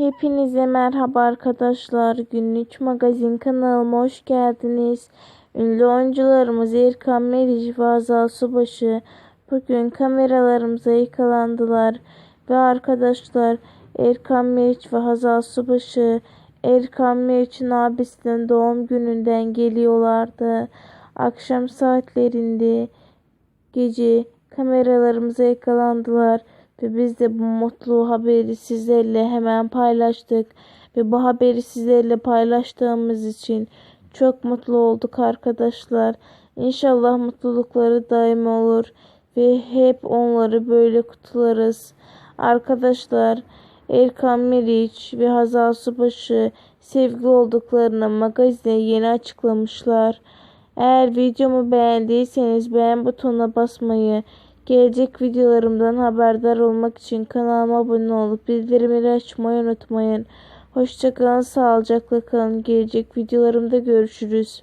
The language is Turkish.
Hepinize merhaba arkadaşlar. Günlük magazin kanalıma hoş geldiniz. Ünlü oyuncularımız Erkan Meriç ve Azal Subaşı bugün kameralarımıza yakalandılar. Ve arkadaşlar Erkan Meriç ve Hazal Subaşı Erkan Meriç'in abisinin doğum gününden geliyorlardı. Akşam saatlerinde gece kameralarımıza yakalandılar ve biz de bu mutlu haberi sizlerle hemen paylaştık ve bu haberi sizlerle paylaştığımız için çok mutlu olduk arkadaşlar. İnşallah mutlulukları daim olur ve hep onları böyle kutlarız. Arkadaşlar Erkan Meriç ve Hazal Subaşı sevgili olduklarını magazine yeni açıklamışlar. Eğer videomu beğendiyseniz beğen butonuna basmayı, gelecek videolarımdan haberdar olmak için kanalıma abone olup bildirimleri açmayı unutmayın. Hoşçakalın, sağlıcakla kalın. Gelecek videolarımda görüşürüz.